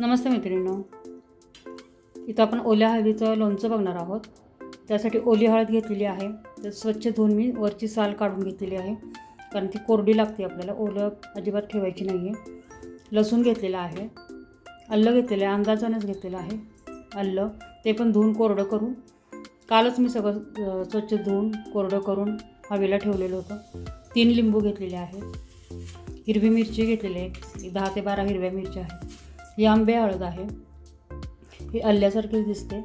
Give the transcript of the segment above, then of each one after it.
नमस्ते मैत्रिणींनो. इथं आपण ओल्या हळदीचं लोणचं बघणार आहोत. त्यासाठी ओली हळद घेतलेली आहे. तर स्वच्छ धुवून मी वरची साल काढून घेतलेली आहे. कारण ती कोरडी लागते आपल्याला. ओलं अजिबात ठेवायची नाही आहे लसूण घेतलेलं आहे. अल्लं घेतलेलं आहे. अंदाजानेच घेतलेलं आहे. अल्लं. ते पण धुवून कोरडं करून कालच मी सगळं स्वच्छ धुवून कोरडं करून हवेला ठेवलेलं होतं. तीन लिंबू घेतलेले आहेत. हिरवी मिरची घेतलेली आहे. दहा ते बारा हिरव्या मिरच्या आहेत. ही आंबे हळद आहे. ही आल्यासारखी दिसते.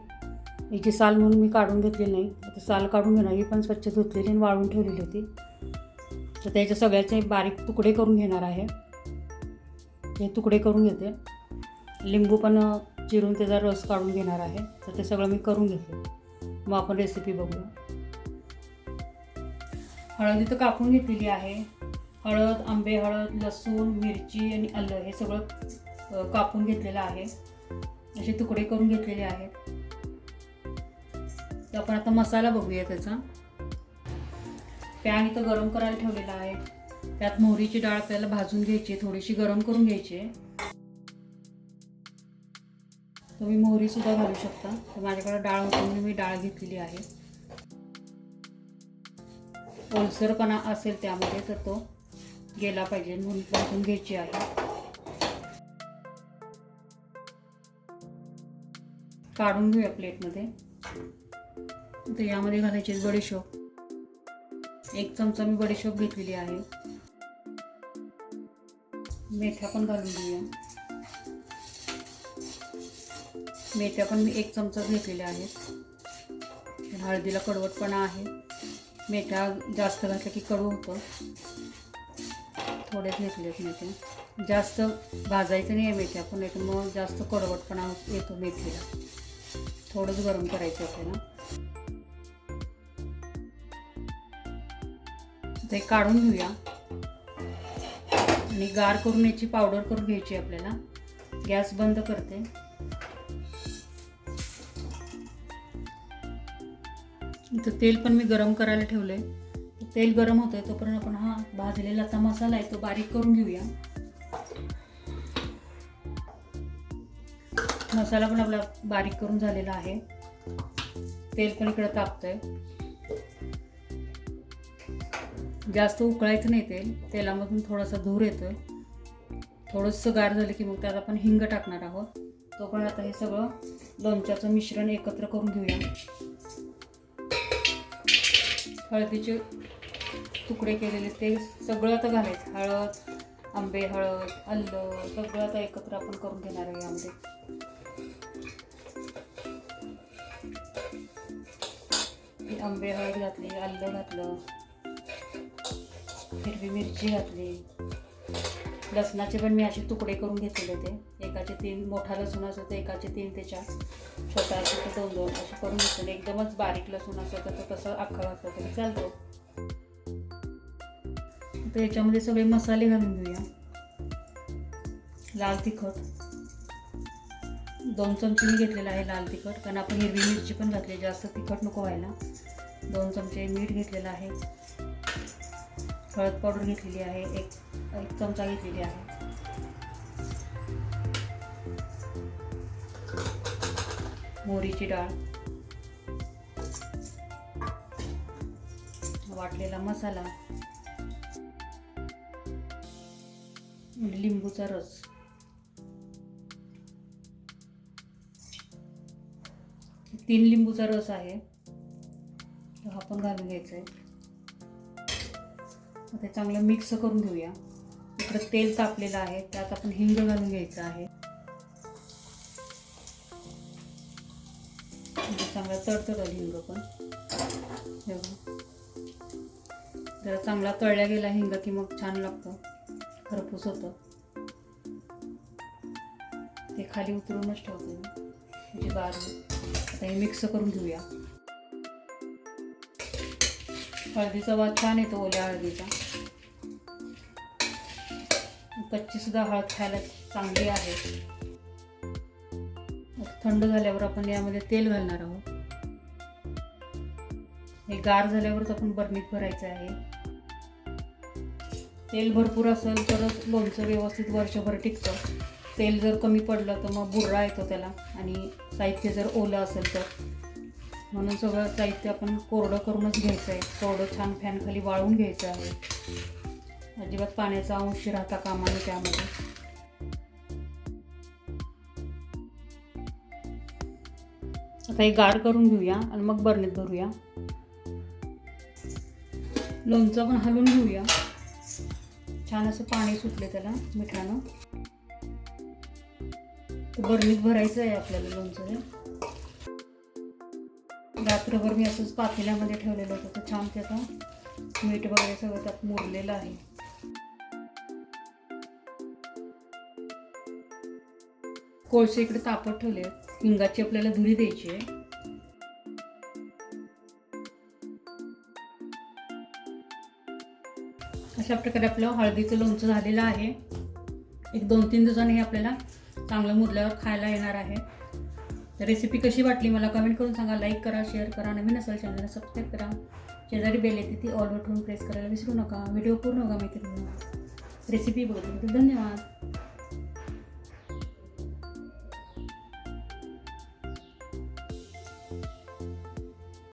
हिची साल म्हणून मी काढून घेतली नाही. आता साल काढून घेणार ही पण स्वच्छ धुतलेली आणि वाळून ठेवलेली होती. तर त्याच्या सगळ्याचे बारीक तुकडे करून घेणार आहे. हे तुकडे करून घेते. लिंबू पण चिरून त्याचा रस काढून घेणार आहे. तर ते सगळं मी करून घेते. मग आपण रेसिपी बघूया हळद इथं कापून घेतलेली आहे. हळद आंबे हळद लसूण मिरची आणि आलं हे सगळं कापून घेतलेला आहे. असे तुकडे करून घेतलेले आहेत. तर आपण आता मसाला बघूया त्याचा. पॅन इथं गरम करायला ठेवलेला आहे. त्यात मोहरीची डाळ आपल्याला भाजून घ्यायची थोडीशी गरम करून घ्यायची आहे. तुम्ही मोहरी सुद्धा घालू शकता. तर माझ्याकडे डाळ होती म्हणून मी डाळ घेतलेली आहे. ओलसरपणा असेल त्यामध्ये तर तो गेला पाहिजे. म्हणून भाजून घ्यायची आहे. काढून घेऊया प्लेटमध्ये. तर यामध्ये घालायचे बडीशोप एक चमचा मी बडीशोप घेतलेली आहे. मेथ्या पण घालून घेऊया. मेथ्या पण मी एक चमचा घेतलेल्या आहेत. हळदीला कडवटपणा आहे. मेथ्या जास्त घातल्या की कडू होतं. थोडेच घेतलेत मेथ्या. जास्त भाजायचं नाही आहे मेथ्या पण नाही तर मग जास्त कडवटपणा येतो मेथीला. थोडंच गरम करायचं आपल्याला ते काढून घेऊया. आणि गार करून याची पावडर करून घ्यायची आपल्याला. गॅस बंद करते. इथं तेल पण मी गरम करायला ठेवलंय. तेल गरम होतंय तोपर्यंत आपण हा भाजलेला आता मसाला आहे तो बारीक करून घेऊया. मसाला पण आपला बारीक करून झालेला आहे. तेल पण इकडं तापतंय. जास्त उकळायचं नाही तेल. तेलामधून थोडासा धूर येतोय. थोडंसं गार झालं की मग त्यात आपण हिंग टाकणार आहोत. तो पण आता हे सगळं लोणच्याचं मिश्रण एकत्र करून घेऊया. हळदीचे तुकडे केलेले ते सगळं आता घालायचं. हळद आंबे हळद आलं सगळं आता एकत्र आपण करून घेणार आहे आंबे आंबे हळद घातली आलं घातलं. हिरवी मिरची घातली. लसणाचे पण मी असे तुकडे करून घेतलेले ते एकाचे तीन मोठा लसूण असतो तर एकाचे तीन त्याच्या छोटा असतो तर दोन दोन असे करून घेतलेले. एकदमच बारीक लसूण असतं तर तो तसं अख्खा घातलं तरी चालतो. तर याच्यामध्ये सगळे मसाले घालून घेऊया. लाल तिखट. दोन चमचे मी घेतलेला आहे लाल तिखट. कारण आपण हिरवी मिरची पण घातली जास्त तिखट नको व्हायला. दोन चमचे मीठ घेतलेलं आहे. हळद पावडर घेतलेली आहे. एक एक चमचा घेतलेली आहे. मोहरीची डाळ. वाटलेला मसाला. लिंबूचा रस. तीन लिंबूचा रस आहे. हा पण घालून घ्यायचा आहे ते चांगलं मिक्स करून घेऊया. इकडं तेल तापलेलं आहे त्यात आपण हिंग घालून घ्यायचं आहे. म्हणजे चांगला तडतडल हिंग पण. जरा चांगला तळल्या गेला हिंग की मग छान लागतं. खरपूस होतं. ते खाली उतरूनच ठेवते म्हणजे गार आता हे मिक्स करून घेऊया. हळदीचा वाद छान येतो ओल्या हळदीचा. कच्ची सुद्धा हळद खायला चांगली आहे. थंड झाल्यावर आपण यामध्ये तेल घालणार आहोत. हे गार झाल्यावरच आपण बरणीत भरायचं आहे. तेल भरपूर असेल तरच लोणचं व्यवस्थित वर्षभर टिकतं. तेल जर कमी पडलं तर मग बुर्रा येतो त्याला आणि साहित्य जर ओलं असेल तर. म्हणून सगळं साहित्य आपण कोरडं करूनच घ्यायचं आहे कोरडं छान फॅनखाली वाळवून घ्यायचं आहे. अजिबात पाण्याचा अंश राहता कामाने त्यामध्ये. आता हे गार करून घेऊया आणि मग बरणीत भरूया. लोणचं पण हलवून घेऊया. छान असं पाणी सुटले त्याला मिठानं. बरणीत भरायचं आहे आपल्याला लोणचं रात्रभर मी असंच पातेल्यामध्ये ठेवलेलं होतं. तर छान त्याचं मीठ वगैरे सगळं त्यात मुरलेलं आहे. कोळसे इकडे तापत ठेवले. आहेत. हिंगाची आपल्याला धुरी द्यायची आहे. अशा प्रकारे आपलं हळदीचं लोणचं झालेलं आहे. एक दोन तीन दिवसांनी हे आपल्याला चांगलं मुरल्यावर खायला येणार आहे. तर रेसिपी कशी वाटली मला कमेंट करून सांगा. लाईक करा शेअर करा नवीन असेल चॅनलला सबस्क्राईब करा. शेजारी बेल येते ती ऑलवर ठेवून प्रेस करायला विसरू नका. व्हिडिओ पूर्ण बघा मैत्रिणी रेसिपी बघितल्याबद्दल धन्यवाद.